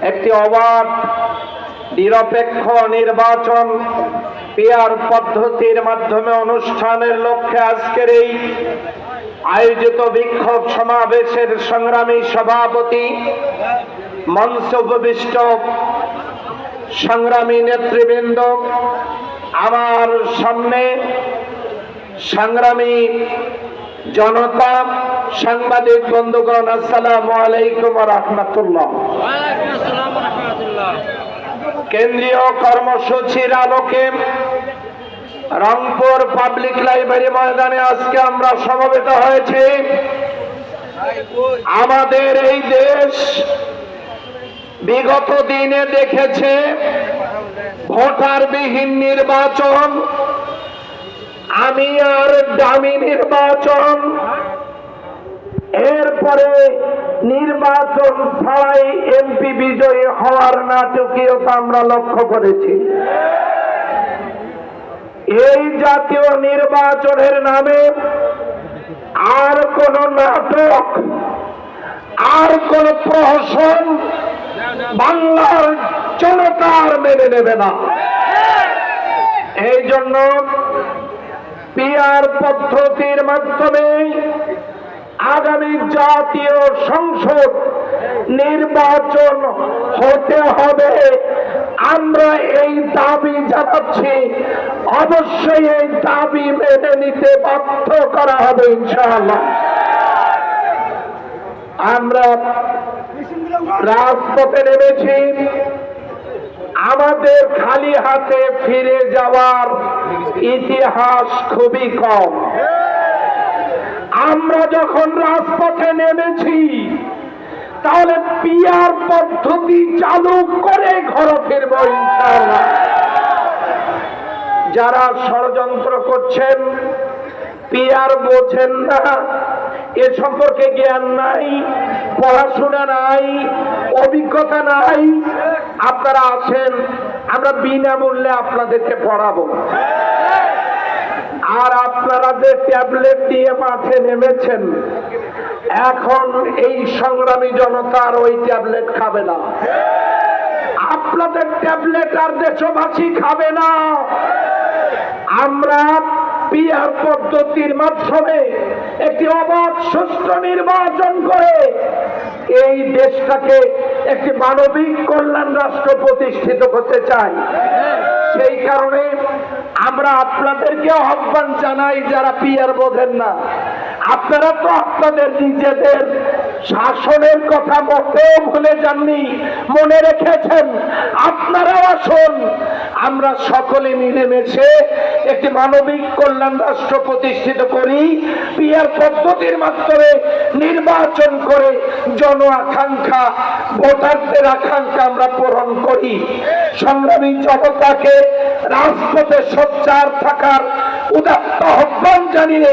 একটি অবাধ, নিরপেক্ষ নির্বাচন পিয়ার পদ্ধতির মাধ্যমে অনুষ্ঠানের লক্ষ্যে আজকের এই আয়োজিত বিক্ষোভ সমাবেশের সংগ্রামী সভাপতি মঞ্চ উপবিষ্ট সংগ্রামী নেতৃবৃন্দ আমার সামনে সংগ্রামী জনতা, সাংবাদিক বন্ধুগণ, আসসালামু আলাইকুম রহমতুল্লাহ ওয়ালাইকুম আসসালাম ওয়া রাহমাতুল্লাহ কেন্দ্রীয় কর্মসূচির আলোকে রংপুর পাবলিক লাইব্রেরি ময়দানে আজকে আমরা সমবেত হয়েছি। আমাদের এই দেশ বিগত দিনে দেখেছে ভোটারবিহীন নির্বাচন, আমি আর দামি নির্বাচন এরপরে নির্বাচন ছাড়াই এমপি বিজয়ী হওয়ার নাটকীয়তা আমরা লক্ষ্য করেছি। এই জাতীয় নির্বাচনের নামে আর কোন নাটক, আর কোন প্রহসন বাংলার জনতার মেনে নেবে না। এই জন্য পিয়ার পদ্ধতির মাধ্যমে আগামী জাতীয় সংসদ নির্বাচন হতে হবে। আমরা এই দাবি জানাচ্ছি। অবশ্যই এই দাবি মেনে নিতে বাধ্য করা হবে ইনশাআল্লাহ। আমরা রাজপথে নেমেছি। আমাদের খালি হাতে ফিরে যাওয়ার ইতিহাস খুবই কম। আমরা যখন রাজপথে নেমেছি, তাহলে পিয়ার পদ্ধতি চালু করে ঘর ফিরব যারা ষড়যন্ত্র করছেন, পিয়ার বোঝেন না, এ সম্পর্কে জ্ঞান নাই, পড়াশোনা নাই, অভিজ্ঞতা নাই। আপনারা আছেন আমরা বিনামূল্যে আপনাদেরকে পড়াবো। আর আপনারা যে ট্যাবলেট নিয়ে মাঠে নেমেছেন, এখন এই সংগ্রামী জনতার ওই ট্যাবলেট খাবে না। আপনাদের ট্যাবলেট আর দেশবাসী খাবে না। আমরা পিয়ার পদ্ধতির মাধ্যমে একটি অবাধ, সুষ্ঠু নির্বাচন করে এই দেশটাকে একটি মানবিক কল্যাণ রাষ্ট্র প্রতিষ্ঠিত করতে চাই। সেই কারণে আমরা আপনাদেরকে আহ্বান জানাই যারা পিয়ার বোঝেন না। আপনারা তো আপনাদের নিজেদের শাসনের কথা মোটেও ভুলে যাননি, মনে রেখেছেন। আপনারাও আসুন, আমরা সকলে মিলেমিশে একটি মানবিক কল্যাণ রাষ্ট্র প্রতিষ্ঠিত করি পিয়ার পদ্ধতির মাধ্যমে নির্বাচন করে জন আকাঙ্ক্ষা, ভোটারদের আকাঙ্ক্ষা আমরা পূরণ করি। সংগ্রামী জনতাকে রাজপথে সোচ্চার থাকার উদাত্ত আহ্বান জানিয়ে